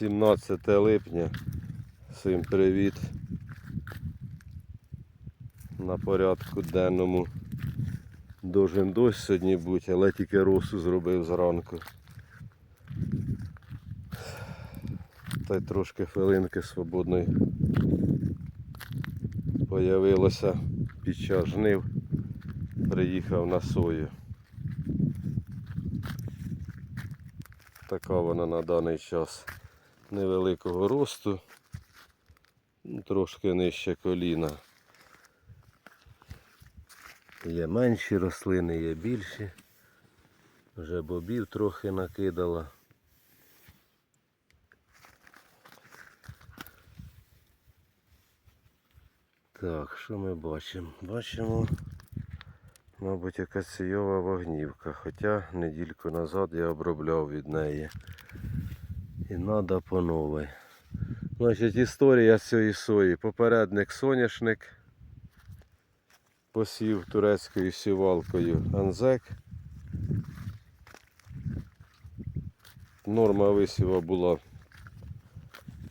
17 липня. Всім привіт. На порядку денному. Должен дощ сьогодні бути, але тільки росу зробив зранку. Та й трошки хвилинки свободної появилося під час жнив. Приїхав на сою. Така вона на даний час невеликого росту, трошки нижче коліна. Є менші рослини, є більші. Вже бобів трохи накидала. Так, що ми бачимо? Бачимо, мабуть, якась сійова вогнівка, хоча недільку назад я обробляв від неї. І треба по новій. Значить, історія цієї сої. Попередник соняшник посів турецькою сівалкою Анзек. Норма висіва була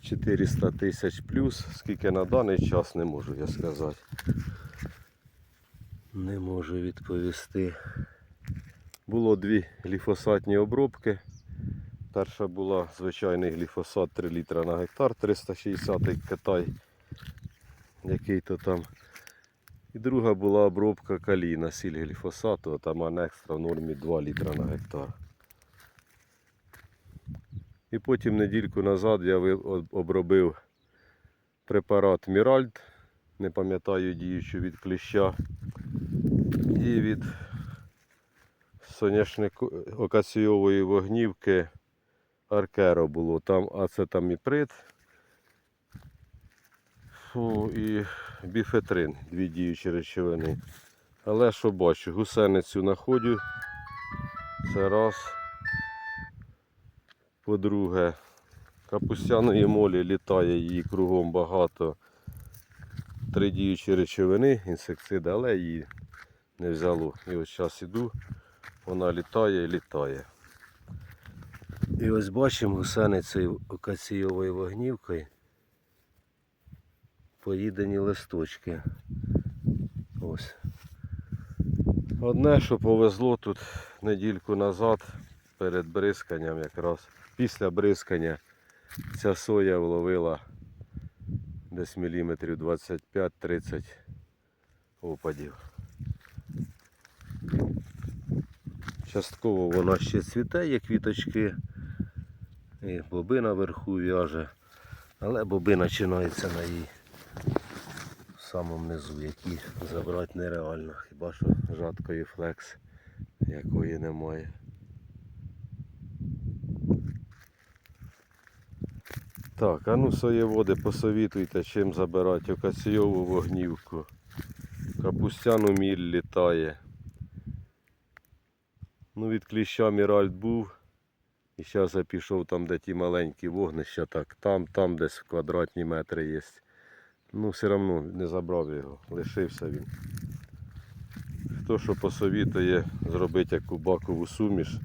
400 тисяч плюс, скільки на даний час не можу я сказати. Не можу відповісти. Було дві гліфосатні обробки. Перша була звичайний гліфосат 3 літра на гектар, 360 Китай, який то там. І друга була обробка каліна, сіль гліфосату, а там анекстра в нормі 2 літра на гектар. І потім недільку назад я обробив препарат Міральд, не пам'ятаю діючу від кліща. І від соняшнику окаційової вогнівки Аркеро було. Там а ацетаміприд фу, і біфетрин, дві діючі речовини. Але що бачу, гусеницю находю. Це раз. По-друге, капустяної молі літає її кругом багато. Три діючі речовини, інсектициди, але її не взяло. І ось зараз іду, вона літає і літає. І ось бачимо гусеницею окаційовою вогнівкою поїдені листочки. Ось. Одне, що повезло тут недільку назад перед бризканням якраз. Після бризкання ця соя вловила десь міліметрів 25-30 опадів. Частково вона ще цвіте, є квіточки. І боби наверху в'яже. Але боби починаються на їй в самому низу, які забрати нереально. Хіба що жаткої флекс, якої немає. Так, а ну соєводи, посовітуйте, чим забирати окаційову вогнівку. Капустяну міль літає. Ну від кліща Міральд був. І зараз я пішов там, де ті маленькі вогнища, так, там, там десь квадратні метри є. Ну, все одно не забрав його, лишився він. Хто що посовітує зробити яку бакову суміш,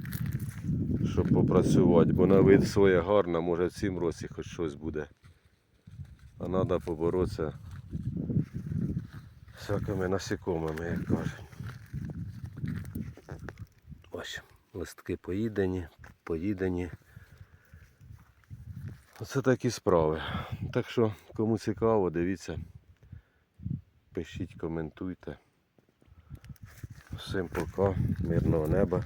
щоб попрацювати, бо на вид своє гарна, може в цім році хоч щось буде. А треба поборотися всякими насікомими, як кажуть. Ось, листки поїдені, поїдені. Оце такі справи. Так що, кому цікаво, дивіться, пишіть, коментуйте. Всім пока, мирного неба,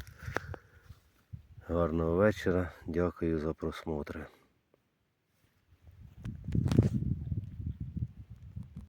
гарного вечора. Дякую за просмотри.